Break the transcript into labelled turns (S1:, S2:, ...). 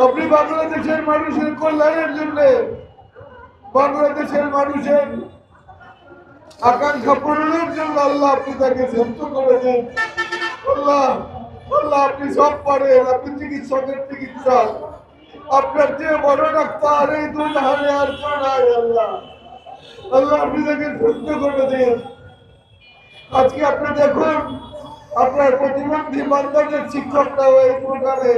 S1: আপনি বাংলাদেশের মানুষের কল্যাণের জন্য বাংলাদেশের মানুষের আকাঙ্ক্ষা পূরণের জন্য আল্লাহ আপনি তাকে সুস্থ করে দিন। আল্লাহ আপনি সব পারেন, আপনি চিকিৎসকের চিকিৎসক আপনার যে বড় ডাক্তার এই দুধারে আর কেউ নাই, আল্লাহ। আল্লাহ আপনি তাকে সুস্থ করে দিন। আজকে আপনি দেখুন, আপনার প্রতিবন্ধী বান্ধবের শিক্ষকরাও এই প্রোগ্রামে